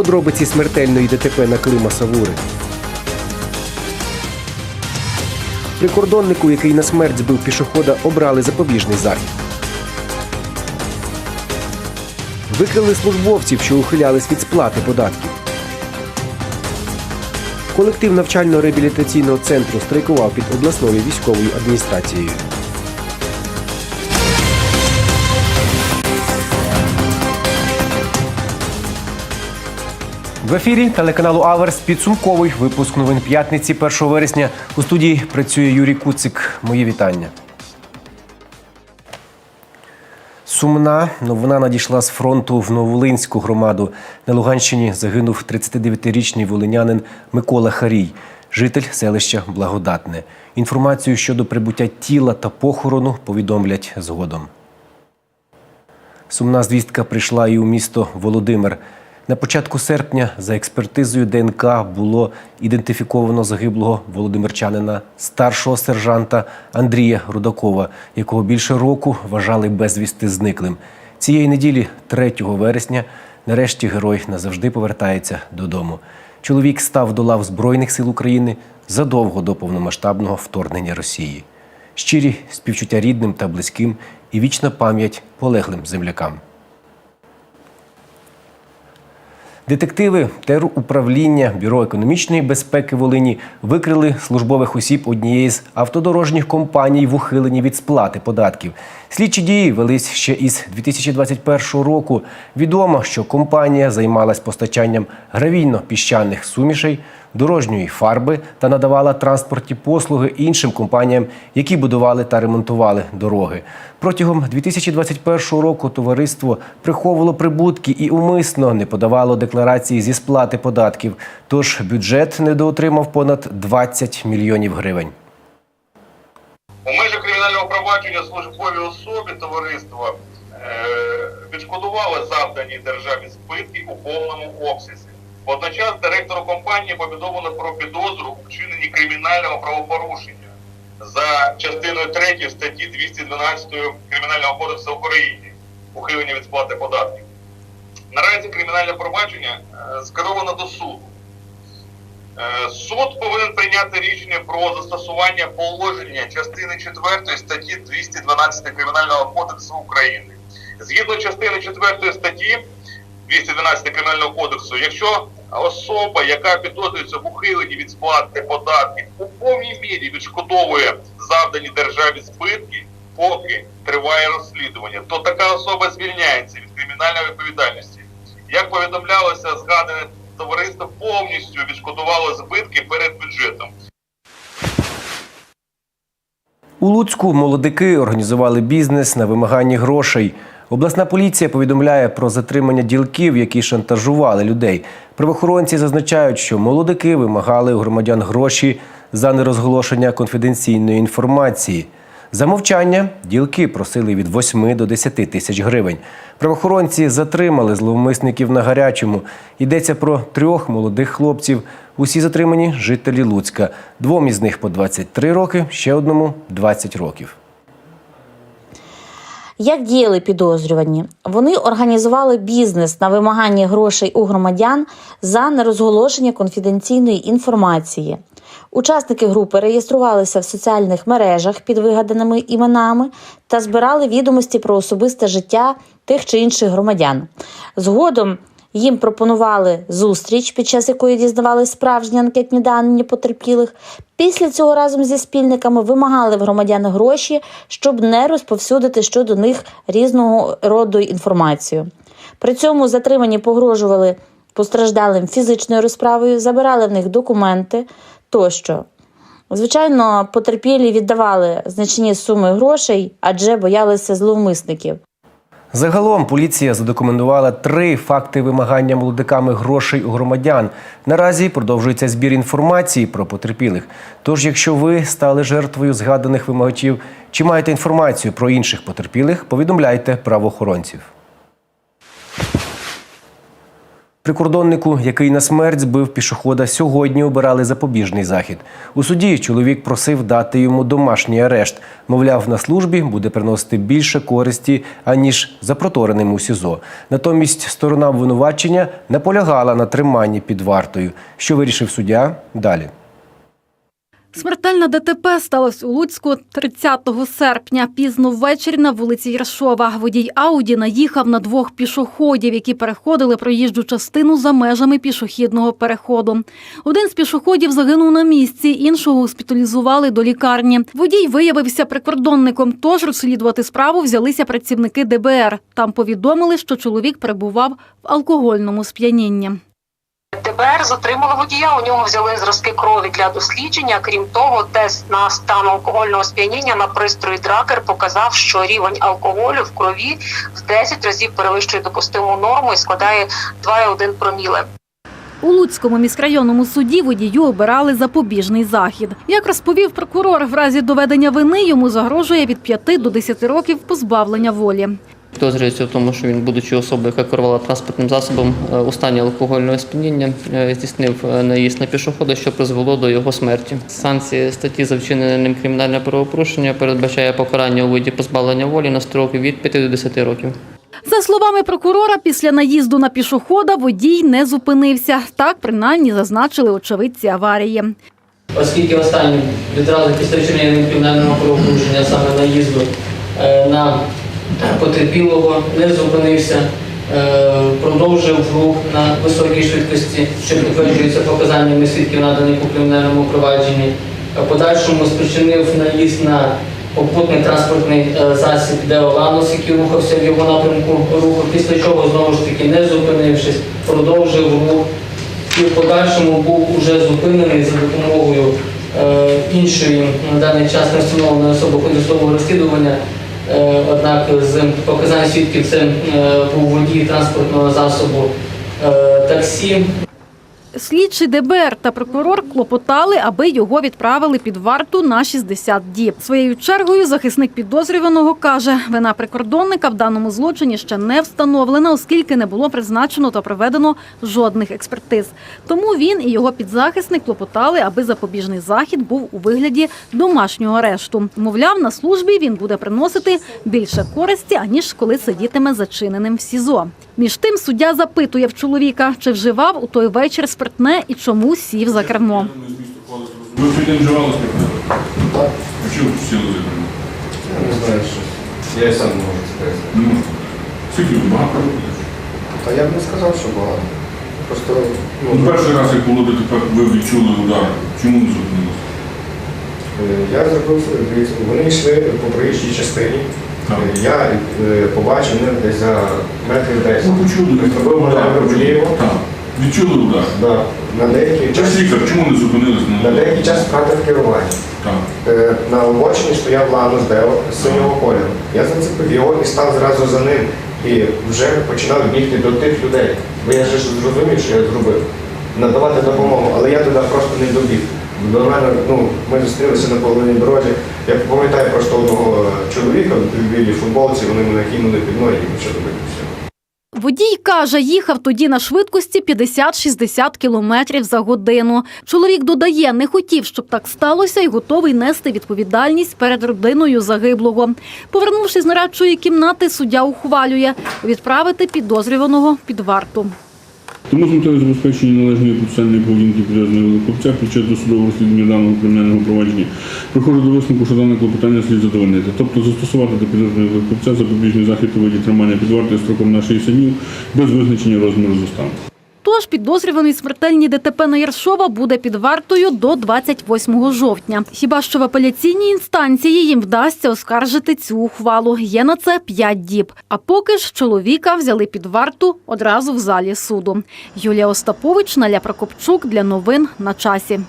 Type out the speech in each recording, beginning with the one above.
Подробиці смертельної ДТП на Клима Савури. Прикордоннику, який на смерть збив пішохода, обрали запобіжний захід. Викрили службовців, що ухилялись від сплати податків. Колектив навчально-реабілітаційного центру страйкував під обласною військовою адміністрацією. В ефірі телеканалу Аверс підсумковий випуск новин п'ятниці 1 вересня. У студії працює Юрій Куцик. Мої вітання. Сумна новина надійшла з фронту в Новолинську громаду. На Луганщині загинув 39-річний волинянин Микола Харій, житель селища Благодатне. Інформацію щодо прибуття тіла та похорону повідомлять згодом. Сумна звістка прийшла і у місто Володимир. На початку серпня за експертизою ДНК було ідентифіковано загиблого володимирчанина старшого сержанта Андрія Рудакова, якого більше року вважали безвісти зниклим. Цієї неділі, 3 вересня, нарешті герой назавжди повертається додому. Чоловік став до лав Збройних сил України задовго до повномасштабного вторгнення Росії. Щирі співчуття рідним та близьким і вічна пам'ять полеглим землякам. Детективи теруправління Бюро економічної безпеки Волині викрили службових осіб однієї з автодорожніх компаній в ухиленні від сплати податків. Слідчі дії велись ще із 2021 року. Відомо, що компанія займалась постачанням гравійно-піщаних сумішей, дорожньої фарби та надавала транспортні послуги іншим компаніям, які будували та ремонтували дороги. Протягом 2021 року товариство приховувало прибутки і умисно не подавало декларації зі сплати податків. Тож бюджет недоотримав понад 20 мільйонів гривень. У межах кримінального провадження службові особи товариства е, відшкодували завдані державі збитки у повному обсязі. Водночас директору компанії повідомлено про підозру у вчиненні кримінального правопорушення за частиною 3 статті 212 Кримінального кодексу України ухилення від сплати податків. Наразі кримінальне провадження е, скеровано до суду. Е, Суд повинен прийняти рішення про застосування положення частини 4 статті 212 Кримінального кодексу України. Згідно частини 4 статті 212 Кримінального кодексу, якщо особа, яка підозрюється в ухиленні від сплати податків, у повній мірі відшкодовує завдані державі збитки, поки триває розслідування, то така особа звільняється від кримінальної відповідальності. Як повідомлялося, згадане товариство повністю відшкодувало збитки перед бюджетом. У Луцьку молодики організували бізнес на вимаганні грошей. Обласна поліція повідомляє про затримання ділків, які шантажували людей. Правоохоронці зазначають, що молодики вимагали у громадян гроші за нерозголошення конфіденційної інформації. За мовчання ділки просили від 8 до 10 тисяч гривень. Правоохоронці затримали зловмисників на гарячому. Йдеться про трьох молодих хлопців. Усі затримані жителі Луцька. Двом із них по 23 роки, ще одному 20 років. Як діяли підозрювані? Вони організували бізнес на вимагання грошей у громадян за нерозголошення конфіденційної інформації. Учасники групи реєструвалися в соціальних мережах під вигаданими іменами та збирали відомості про особисте життя тих чи інших громадян. Згодом їм пропонували зустріч, під час якої дізнавали справжні анкетні дані потерпілих. Після цього разом зі спільниками вимагали в громадян гроші, щоб не розповсюдити щодо них різного роду інформацію. При цьому затримані погрожували постраждалим фізичною розправою, забирали в них документи тощо. Звичайно, потерпілі віддавали значні суми грошей, адже боялися зловмисників. Загалом поліція задокументувала три факти вимагання молодиками грошей у громадян. Наразі продовжується збір інформації про потерпілих. Тож, якщо ви стали жертвою згаданих вимагачів чи маєте інформацію про інших потерпілих, повідомляйте правоохоронців. Прикордоннику, який на смерть збив пішохода, сьогодні обирали запобіжний захід. У суді чоловік просив дати йому домашній арешт. Мовляв, на службі буде приносити більше користі, аніж запротореним у СІЗО. Натомість сторона обвинувачення наполягала на триманні під вартою. Що вирішив суддя? Далі. Смертельна ДТП сталося у Луцьку 30 серпня. Пізно ввечері на вулиці Ярошова. Водій Ауді наїхав на двох пішоходів, які переходили проїжджу частину за межами пішохідного переходу. Один з пішоходів загинув на місці, іншого госпіталізували до лікарні. Водій виявився прикордонником, тож розслідувати справу взялися працівники ДБР. Там повідомили, що чоловік перебував в алкогольному сп'янінні. ДБР затримали водія. У нього взяли зразки крові для дослідження. Крім того, тест на стан алкогольного сп'яніння на пристрої дракер показав, що рівень алкоголю в крові в 10 разів перевищує допустиму норму і складає 2,1 проміле. У Луцькому міськрайонному суді водію обирали запобіжний захід. Як розповів прокурор, в разі доведення вини йому загрожує від 5 до 10 років позбавлення волі. Підозрюється в тому, що він, будучи особою, яка керувала транспортним засобом е, у стані алкогольного сп'яніння, е, здійснив е, наїзд на пішохода, що призвело до його смерті. Санкції статті за вчинене ним кримінальне правопорушення передбачає покарання у виді позбавлення волі на строки від 5 до 10 років. За словами прокурора, після наїзду на пішохода водій не зупинився. Так принаймні зазначили очевидці аварії. Оскільки останній відразу після вчинення кримінального правопорушення, саме наїзду на потерпілого, не зупинився, е, продовжив рух на високій швидкості, що підтверджується показаннями свідків, наданих у кримінальному провадженні. В Подальшому спричинив наїзд на попутний транспортний е, засіб Деоланус, який рухався в його напрямку руху, після чого знову ж таки не зупинившись, продовжив рух і в подальшому був уже зупинений за допомогою е, іншої на даний час не встановленої особи ходового розслідування. Е, однак з показань свідків це е, був водій транспортного засобу е, таксі. Слідчий ДБР та прокурор клопотали, аби його відправили під варту на 60 діб. Своєю чергою захисник підозрюваного каже, вина прикордонника в даному злочині ще не встановлена, оскільки не було призначено та проведено жодних експертиз. Тому він і його підзахисник клопотали, аби запобіжний захід був у вигляді домашнього арешту. Мовляв, на службі він буде приносити більше користі, аніж коли сидітиме зачиненим в СІЗО. Між тим суддя запитує в чоловіка, чи вживав у той вечір спиртне і чому сів за кермо. Ви в вживали спиртне? Так. А сіли за кермо? Я не знаю, що. Я і сам не можу сказати. Ну, скільки багато? Та я б не сказав, що багато. Просто, Ну, ну, перший раз, як було ДТП, ви відчули удар. Чому не зупинилися? е, я зробив, вони йшли по проїжджій частині. Е, Я е, побачив них десь за метрів 10. Ви почули? Зробив маневр вліво. Так. Відчули удар. Да. На деякий час, Час лікар, чому не зупинились на на деякий час втратив керування. Так. Е, На обочині стояв Ланус Део з синього кольору. Я зацепив його і став зразу за ним. І вже починав бігти до тих людей. Бо я ж зрозумів, що я зробив. Надавати допомогу, але я туди просто не добіг. До мене, ну, ми зустрілися на половині дорозі. Я пам'ятаю просто одного чоловіка в білій футболці, вони мене кинули під ноги і почали бити. Водій каже, їхав тоді на швидкості 50-60 кілометрів за годину. Чоловік додає, не хотів, щоб так сталося, і готовий нести відповідальність перед родиною загиблого. Повернувшись з нарадчої кімнати, суддя ухвалює відправити підозрюваного під варту. Тому з метою забезпечення належної процесуальної поведінки підв'язаного викупця під час досудового розслідування даного кримінального провадження приходить до висновку, що дане клопотання слід задовольнити. Тобто застосувати до підв'язаного викупця запобіжний захід у виді тримання під вартою строком на 60 днів без визначення розміру застави. Тож підозрюваний смертельні ДТП на Яршова буде під вартою до 28 жовтня. Хіба що в апеляційній інстанції їм вдасться оскаржити цю ухвалу. Є на це 5 діб. А поки ж чоловіка взяли під варту одразу в залі суду. Юлія Остапович, Наля Прокопчук для новин на часі.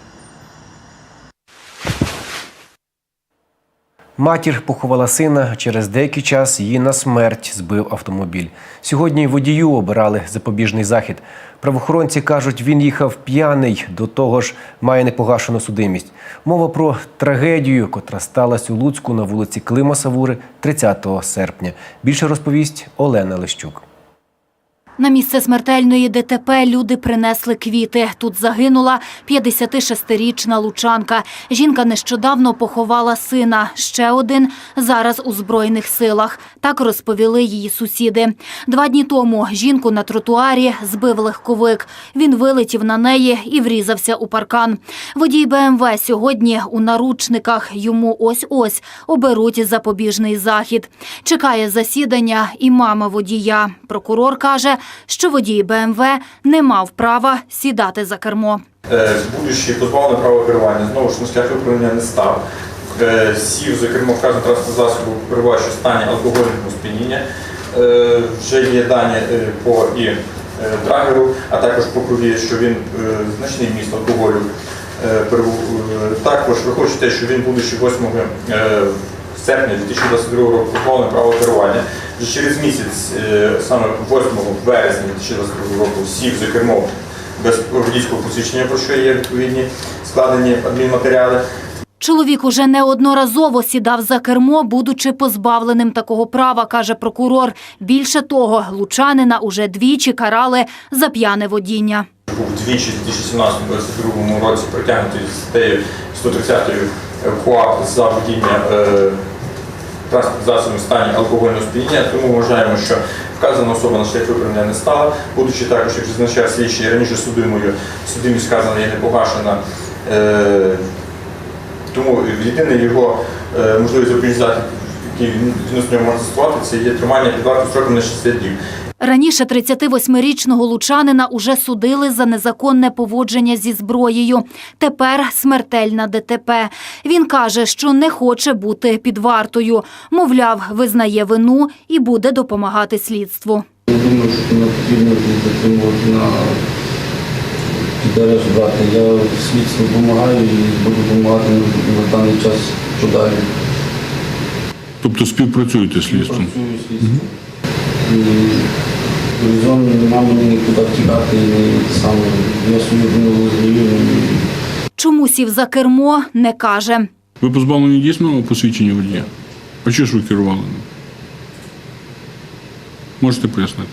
Матір поховала сина, через деякий час її на смерть збив автомобіль. Сьогодні водію обирали запобіжний захід. Правоохоронці кажуть, він їхав п'яний, до того ж має непогашену судимість. Мова про трагедію, котра сталася у Луцьку на вулиці Клима Савури 30 серпня. Більше розповість Олена Лещук. На місце смертельної ДТП люди принесли квіти. Тут загинула 56-річна лучанка. Жінка нещодавно поховала сина. Ще один зараз у Збройних силах. Так розповіли її сусіди. Два дні тому жінку на тротуарі збив легковик. Він вилетів на неї і врізався у паркан. Водій БМВ сьогодні у наручниках. Йому ось-ось оберуть запобіжний захід. Чекає засідання і мама водія. Прокурор каже, що водій БМВ не мав права сідати за кермо. Е, будучи позбавлений права керування, знову ж на шлях виправлення не став. Е, Сів за кермо вказаного транспортного засобу, перебуваючи стані алкогольного сп'яніння. Е, Вже є дані по і драгеру, а також по крові, що він значний міст алкоголю. Також виходить те, що він, будучи 8 е, серпня 2022 року позбавлений права керування, вже через місяць, е, саме 8 березня 2022 року, за кермо без водійського посвідчення, про що є відповідні складені адмінматеріали. Чоловік уже неодноразово сідав за кермо, будучи позбавленим такого права, каже прокурор. Більше того, лучанина уже двічі карали за п'яне водіння. Був двічі в 2017-2022 році притягнутий статтею 130 КУАП за водіння транспортних засобів в стані алкогольного сп'яніння, тому вважаємо, що вказана особа на шлях виправлення не стала, будучи також, як зазначав слідчий, раніше судимою, судимість вказана є не погашена. Е, тому єдине його е, можливість організації, який відносно нього може застосувати, це є тримання під вартою строком на 60 днів. Раніше 38-річного лучанина уже судили за незаконне поводження зі зброєю. Тепер смертельна ДТП. Він каже, що не хоче бути під вартою. Мовляв, визнає вину і буде допомагати слідству. Я думаю, що не потрібно затримувати на підареж брати. Я слідству допомагаю і буду допомагати на, даний час подалі. Тобто співпрацюєте з слідством? Працюю з слідством. І Резон нема мені нікуди втікати, ні саме. Я свою вину визнаю. Чому сів за кермо, не каже. Ви позбавлені дійсного посвідчення водія? А чого ж ви керували? ним? Можете пояснити?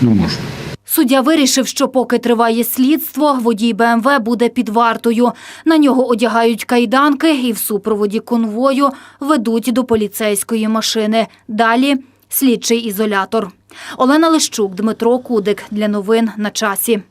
Не можете. Суддя вирішив, що поки триває слідство, водій БМВ буде під вартою. На нього одягають кайданки і в супроводі конвою ведуть до поліцейської машини. Далі слідчий ізолятор. Олена Лищук, Дмитро Кудик. Для новин на часі.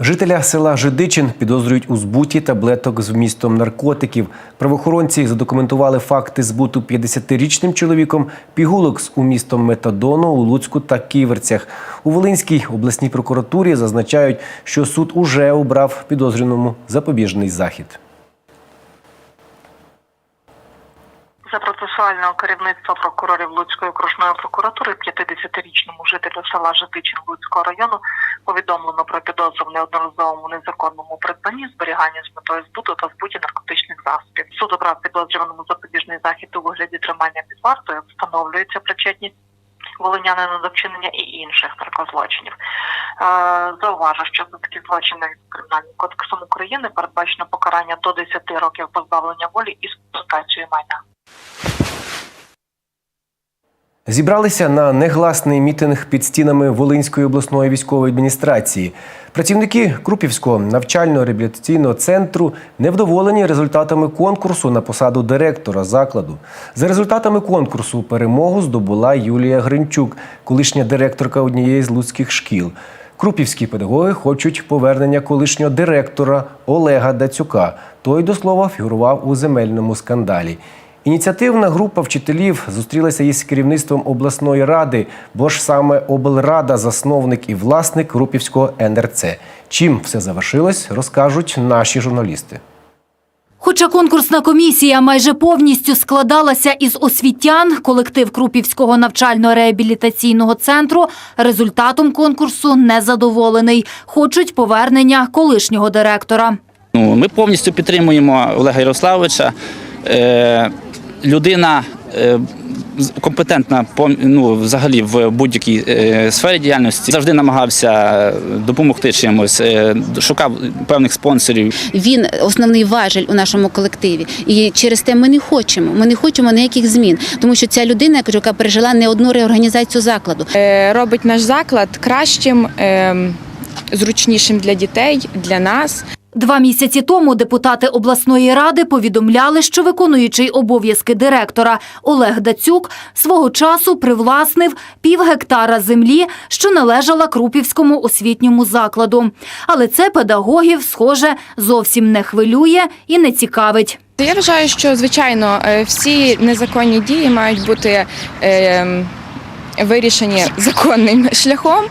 Жителя села Жидичин підозрюють у збуті таблеток з вмістом наркотиків. Правоохоронці задокументували факти збуту 50-річним чоловіком пігулок з умістом метадону у Луцьку та Ківерцях. У Волинській обласній прокуратурі зазначають, що суд уже обрав підозрюваному запобіжний захід. За процесуального керівництва прокурорів Луцької окружної прокуратури 50-річному жителю села Житичин Луцького району повідомлено про підозру в неодноразовому незаконному придбанні, зберіганні з метою збуту та збуті наркотичних засобів. Суд обрав підозрюваному запобіжний захід у вигляді тримання під вартою, встановлюється причетність волинянина до вчинення і інших наркозлочинів. Е, Зауважу, що за такі злочини Кримінальним кодексом України передбачено покарання до 10 років позбавлення волі із конфіскацією майна. Зібралися на негласний мітинг під стінами Волинської обласної військової адміністрації. Працівники Крупівського навчально-реабілітаційного центру невдоволені результатами конкурсу на посаду директора закладу. За результатами конкурсу перемогу здобула Юлія Гринчук, колишня директорка однієї з луцьких шкіл. Крупівські педагоги хочуть повернення колишнього директора Олега Дацюка. Той, до слова, фігурував у земельному скандалі. Ініціативна група вчителів зустрілася із керівництвом обласної ради, бо ж саме облрада засновник і власник Крупівського НРЦ. Чим все завершилось, розкажуть наші журналісти. Хоча конкурсна комісія майже повністю складалася із освітян, колектив Крупівського навчально-реабілітаційного центру результатом конкурсу незадоволений. Хочуть повернення колишнього директора. Ну, ми повністю підтримуємо Олега Ярославовича. Людина е, компетентна ну, взагалі в будь-якій е, сфері діяльності. Завжди намагався допомогти чимось, е, шукав певних спонсорів. Він основний важель у нашому колективі. І через те ми не хочемо. Ми не хочемо ніяких змін, тому що ця людина, яка пережила не одну реорганізацію закладу. Робить наш заклад кращим, ем, зручнішим для дітей, для нас. Два місяці тому депутати обласної ради повідомляли, що виконуючий обов'язки директора Олег Дацюк свого часу привласнив пів гектара землі, що належала Крупівському освітньому закладу. Але це педагогів, схоже, зовсім не хвилює і не цікавить. Я вважаю, що звичайно е, всі незаконні дії мають бути. ем, Вирішені законним шляхом,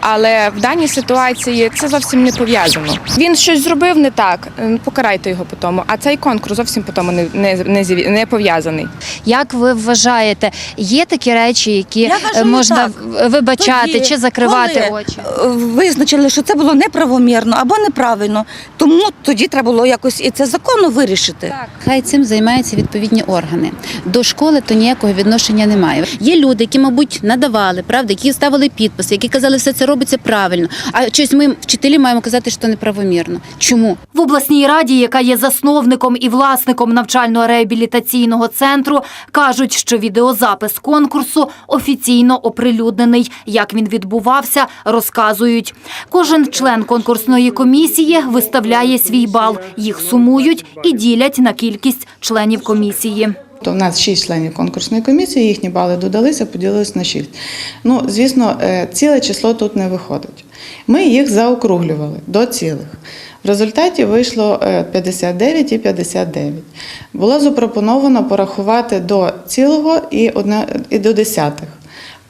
але в даній ситуації це зовсім не пов'язано. Він щось зробив не так, е, покарайте його по тому. А цей конкурс зовсім по тому не, не, не, не пов'язаний. Як ви вважаєте, є такі речі, які Я вважаю, можна так. вибачати Тоді, чи закривати коли, очі? е, Визначили, що це було неправомірно або неправильно. Тому тоді треба було якось і це законно вирішити. Хай цим займаються відповідні органи. До школи то ніякого відношення немає. Є люди, які, мабуть, надавали, правда, які ставили підписи, які казали, що все це робиться правильно. А щось ми, вчителі, маємо казати, що неправомірно. Чому? В обласній раді, яка є засновником і власником навчально-реабілітаційного центру, кажуть, що відеозапис конкурсу офіційно оприлюднений. Як він відбувався, розказують. Кожен член конкурсної комісії виставляє свій бал. Їх сумують і ділять на кількість членів комісії. То в нас шість членів конкурсної комісії, їхні бали додалися, поділилися на шість. Ну, звісно, е, ціле число тут не виходить. Ми їх заокруглювали до цілих. В результаті вийшло е, 59 і 59. Було запропоновано порахувати до цілого і до десятих.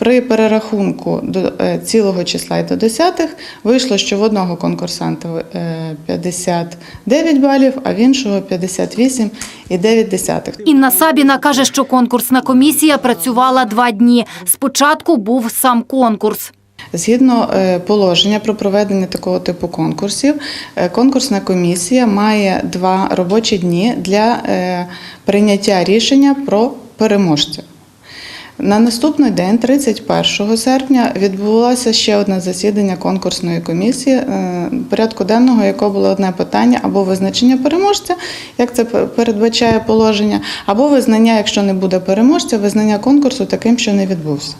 При перерахунку до е, цілого числа і до десятих вийшло, що в одного конкурсанта е, 59 балів, а в іншого 58 і 9 десятих. Інна Сабіна каже, що конкурсна комісія працювала два дні. Спочатку був сам конкурс. Згідно е, положення про проведення такого типу конкурсів, е, конкурсна комісія має два робочі дні для е, прийняття рішення про переможця. На наступний день, 31 серпня, відбулося ще одне засідання конкурсної комісії, е, порядку денного якого було одне питання або визначення переможця, як це передбачає положення, або визнання, якщо не буде переможця, визнання конкурсу таким, що не відбувся.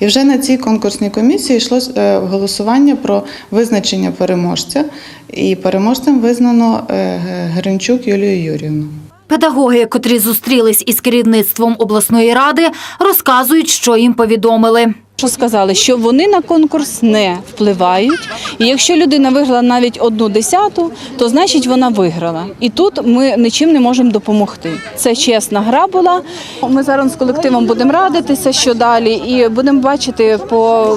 І вже на цій конкурсній комісії йшло е, голосування про визначення переможця, і переможцем визнано е, Гринчук Юлію Юрівну. Педагоги, котрі зустрілись із керівництвом обласної ради, розказують, що їм повідомили. Що сказали, що вони на конкурс не впливають, і якщо людина виграла навіть одну десяту, то значить вона виграла. І тут ми нічим не можемо допомогти. Це чесна гра була. Ми зараз з колективом будемо радитися, що далі, і будемо бачити по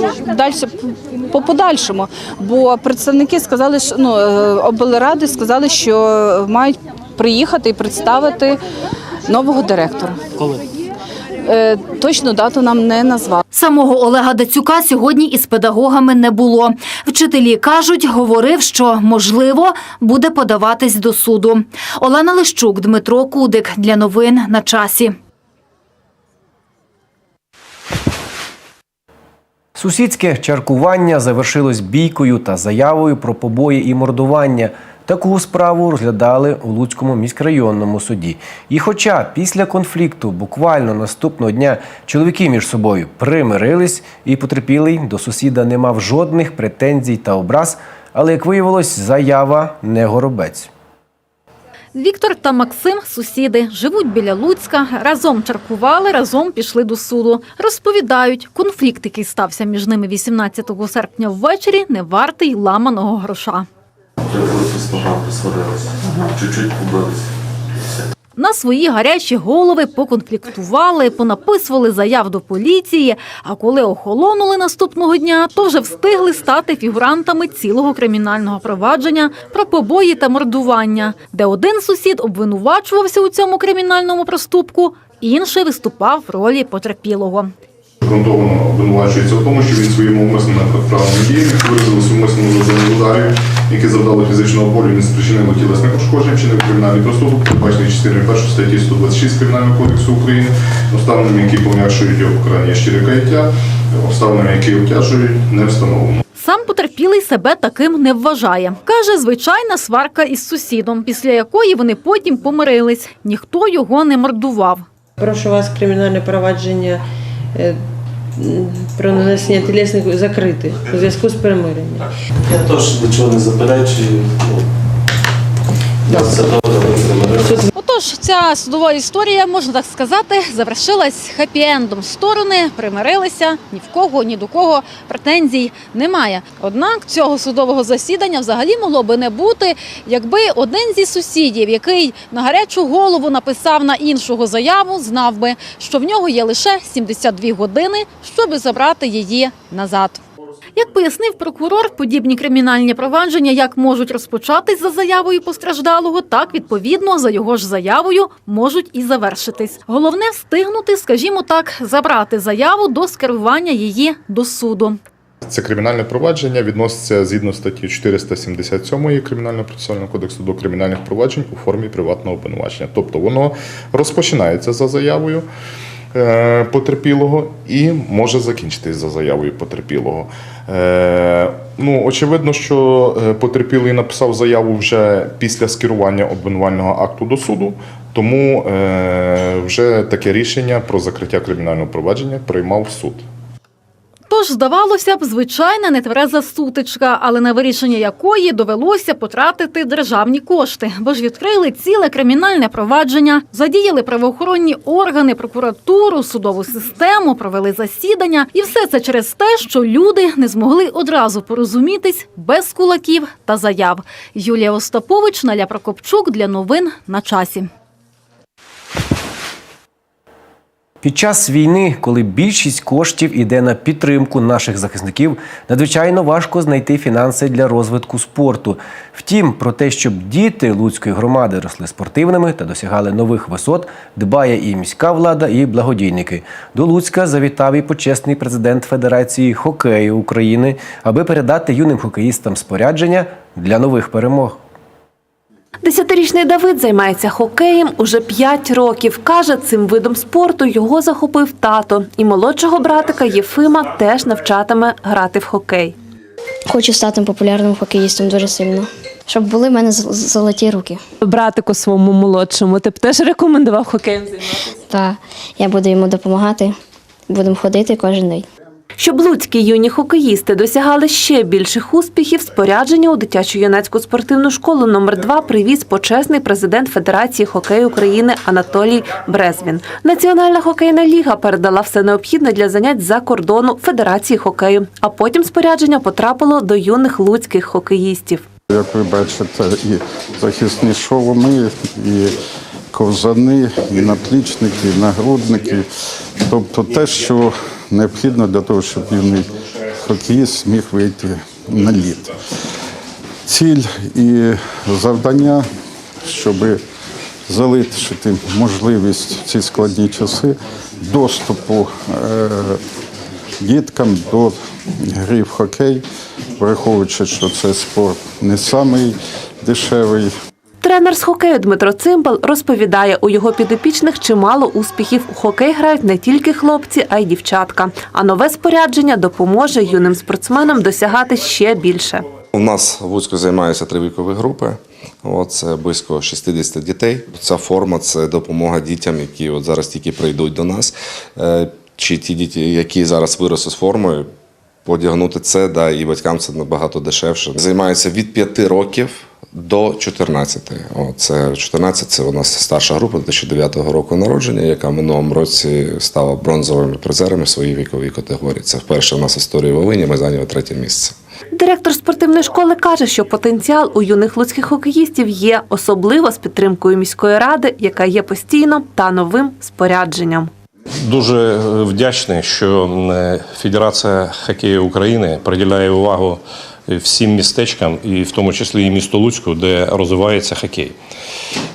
по подальшому. Бо представники сказали, що ну е, облради сказали, що мають приїхати і представити нового директора. Коли? Е, Точну дату нам не назвали. Самого Олега Дацюка сьогодні із педагогами не було. Вчителі кажуть, говорив, що можливо буде подаватись до суду. Олена Лищук, Дмитро Кудик для новин на часі. Сусідське чаркування завершилось бійкою та заявою про побої і мордування. Таку справу розглядали у Луцькому міськрайонному суді. І хоча після конфлікту буквально наступного дня чоловіки між собою примирились, і потерпілий до сусіда не мав жодних претензій та образ, але як виявилось, заява не горобець. Віктор та Максим сусіди живуть біля Луцька, разом чаркували, разом пішли до суду. Розповідають, конфлікт, який стався між ними 18 серпня ввечері, не вартий ламаного гроша. Чуть-чуть побилися. На свої гарячі голови поконфліктували, понаписували заяв до поліції. А коли охолонули наступного дня, то вже встигли стати фігурантами цілого кримінального провадження про побої та мордування, де один сусід обвинувачувався у цьому кримінальному проступку, інший виступав в ролі потерпілого. Обґрунтовано обвинувачується в тому, що він своїми умисними протиправними діями виразили сумисному завданню ударів, які завдали фізичного болю, не спричинили тілесних ушкоджень, вчинив кримінальний проступок, передбачений частиною 1 статті 126 Кримінального кодексу України, обставинами, які пом'якшують його покарання щире каяття, обставинами, які обтяжують, не встановлено. Сам потерпілий себе таким не вважає. Каже, звичайна сварка із сусідом, після якої вони потім помирились. Ніхто його не мордував. Прошу вас кримінальне провадження е, про нанесення тілесних закрити у зв'язку з примиренням. Я теж нічого не заперечую. Ну, у нас все добре, ми примирилися. Отож, ця судова історія, можна так сказати, завершилась хеппі-ендом. Сторони примирилися, ні в кого, ні до кого претензій немає. Однак цього судового засідання взагалі могло би не бути, якби один зі сусідів, який на гарячу голову написав на іншого заяву, знав би, що в нього є лише 72 години, щоб забрати її назад. Як пояснив прокурор, подібні кримінальні провадження як можуть розпочатись за заявою постраждалого, так відповідно за його ж заявою можуть і завершитись. Головне встигнути, скажімо так, забрати заяву до скерування її до суду. Це кримінальне провадження відноситься згідно статті 477 Кримінального процесуального кодексу до кримінальних проваджень у формі приватного обвинувачення. Тобто воно розпочинається за заявою потерпілого і може закінчитись за заявою потерпілого. Е, Ну, очевидно, що е, потерпілий написав заяву вже після скерування обвинувального акту до суду, тому е, вже таке рішення про закриття кримінального провадження приймав суд. Тож, здавалося б, звичайна нетвереза сутичка, але на вирішення якої довелося потратити державні кошти, бо ж відкрили ціле кримінальне провадження, задіяли правоохоронні органи, прокуратуру, судову систему, провели засідання, і все це через те, що люди не змогли одразу порозумітись без кулаків та заяв. Юлія Остапович, Наля Прокопчук для новин на часі. Під час війни, коли більшість коштів іде на підтримку наших захисників, надзвичайно важко знайти фінанси для розвитку спорту. Втім, про те, щоб діти Луцької громади росли спортивними та досягали нових висот, дбає і міська влада, і благодійники. До Луцька завітав і почесний президент Федерації хокею України, аби передати юним хокеїстам спорядження для нових перемог. Десятирічний Давид займається хокеєм уже 5 років. Каже, цим видом спорту його захопив тато. І молодшого братика Єфима теж навчатиме грати в хокей. Хочу стати популярним хокеїстом дуже сильно, щоб були в мене золоті руки. Братику своєму молодшому, ти б теж рекомендував хокеєм займатися? Та я буду йому допомагати. Будемо ходити кожен день. Щоб луцькі юні хокеїсти досягали ще більших успіхів, спорядження у дитячо-юнацьку спортивну школу номер 2 привіз почесний президент Федерації хокею України Анатолій Брезвін. Національна хокейна ліга передала все необхідне для занять за кордону Федерації хокею. А потім спорядження потрапило до юних луцьких хокеїстів. Як ви бачите, і захисні шоломи, і ковзани, і наплічники, і нагрудники. Тобто те, що необхідно для того, щоб юний хокеїст зміг вийти на лід. Ціль і завдання, щоб залишити можливість в ці складні часи доступу е, діткам до гри в хокей, враховуючи, що це спорт не самий дешевий. Тренер з хокею Дмитро Цимбал розповідає, у його підопічних чимало успіхів. У хокей грають не тільки хлопці, а й дівчатка. А нове спорядження допоможе юним спортсменам досягати ще більше. У нас в Луцьку займаються три вікові групи. Це близько 60 дітей. Ця форма це допомога дітям, які от зараз тільки прийдуть до нас. Е, Чи ті діти, які зараз виросли з формою, подягнути це, да, і батькам це набагато дешевше. Займаються від 5 років до 14. От, це 14 це у нас старша група 2009 року народження, яка в минулому році стала бронзовими призерами в своїй віковій категорії. Це вперше у нас в історії Волині. Ми зайняли третє місце. Директор спортивної школи каже, що потенціал у юних луцьких хокеїстів є, особливо з підтримкою міської ради, яка є постійно та новим спорядженням. Дуже е, вдячний, що е, Федерація хокею України приділяє увагу всім містечкам, і в тому числі і місто Луцьку, де розвивається хокей.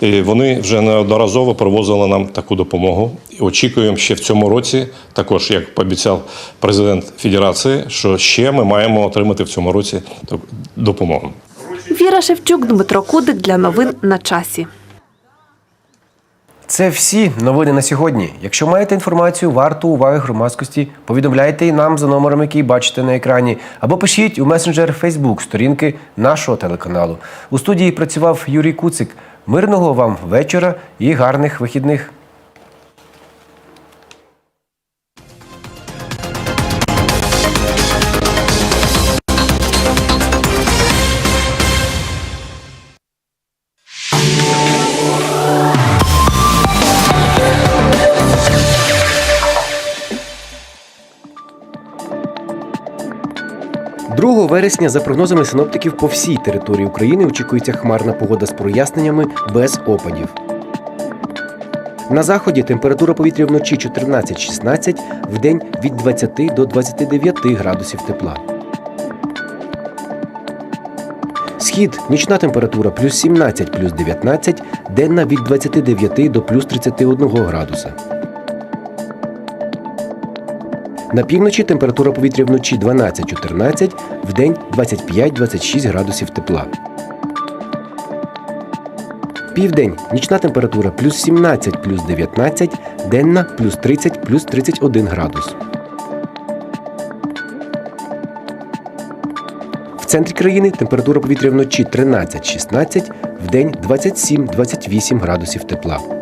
І Вони вже неодноразово привозили нам таку допомогу. І очікуємо ще в цьому році, також як пообіцяв президент Федерації, що ще ми маємо отримати в цьому році допомогу. Віра Шевчук, Дмитро Кудик для новин на часі. Це всі новини на сьогодні. Якщо маєте інформацію, варту уваги громадськості, повідомляйте і нам за номером, який бачите на екрані, або пишіть у месенджер Facebook сторінки нашого телеканалу. У студії працював Юрій Куцик. Мирного вам вечора і гарних вихідних. Вересня, за прогнозами синоптиків, по всій території України очікується хмарна погода з проясненнями без опадів. На заході температура повітря вночі 14-16, вдень від 20 до 29 градусів тепла. Схід нічна температура плюс 17 плюс 19, денна від 29 до плюс 31 градуса. На півночі температура повітря вночі 12-14, вдень 25-26 градусів тепла. Південь нічна температура плюс 17 плюс 19, денна плюс 30 плюс 31 градус. В центрі країни температура повітря вночі 13-16, вдень 27-28 градусів тепла.